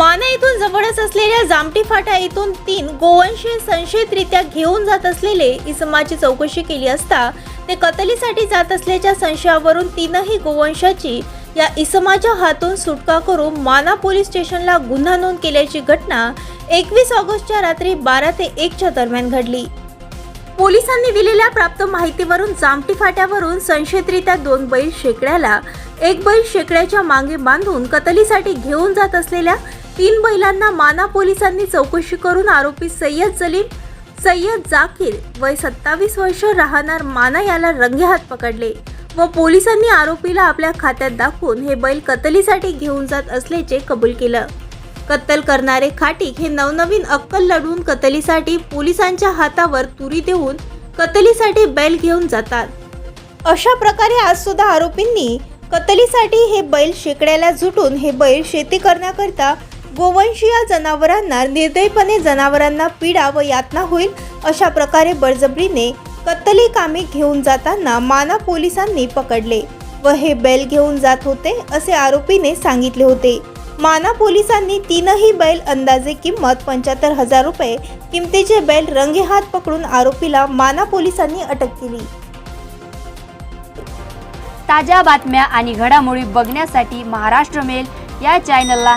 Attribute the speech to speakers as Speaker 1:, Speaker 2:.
Speaker 1: माना येथून जवळच असलेल्या जामटी फाटा येथून तीन गोवंशी संशयितरित्या घेऊन जात असलेले इसमाची चौकशी केली असता ते कतलीसाठी जात असल्याच्या संशयावरून तीनही गोवंशाची या इसमाच्या हातून सुटका करून माना पोलीस स्टेशनला गुन्हा नोंद केल्याची घटना एकवीस ऑगस्टच्या रात्री बारा ते एकच्या दरम्यान घडली. पोलिसांनी दिलेल्या प्राप्त माहितीवरून जामटी फाट्यावरून संशयितरित्या दोन बैल शेकड्याला एक बैल शेकड्याच्या मागे बांधून कतलीसाठी घेऊन जात असलेल्या तीन बैलांना माना पोलिसांनी चौकशी करून आरोपी सय्यद सलीम सय्यद जाकीर वय सत्तावीस वर्ष राहणार माना याला रंगेहात पकडले व पोलिसांनी आरोपीला आपल्या खात्यात दाखवून हे बैल कतलीसाठी घेऊन जात असल्याचे कबूल केलं. कत्तल करणारे खाटीक हे नवनवीन अक्कल लढवून कतलीसाठी पोलिसांच्या हातावर तुरी देऊन कतलीसाठी बैल घेऊन जातात. अशा प्रकारे आज सुद्धा आरोपींनी कतलीसाठी हे बैल शेकड्याला झुटून हे बैल शेती करण्याकरिता गोवंशीय जनावरांना निर्दयीपणे जनावरांना पीडा व यातना होईल अशा प्रकारे बळजबरीने कत्तली कामे घेऊन जाताना माना पोलिसांनी पकडले व हे बैल घेऊन जात होते असे आरोपीने सांगितले होते. माना पोलिसांनी तीनही बैल अंदाजे किंमत पंच्याहत्तर हजार रुपये किमतीचे बैल रंगेहात पकडून आरोपीला माना पोलिसांनी अटक केली.
Speaker 2: ताज्या बातम्या आणि घडामोडी बघण्यासाठी महाराष्ट्र मेल या चॅनलला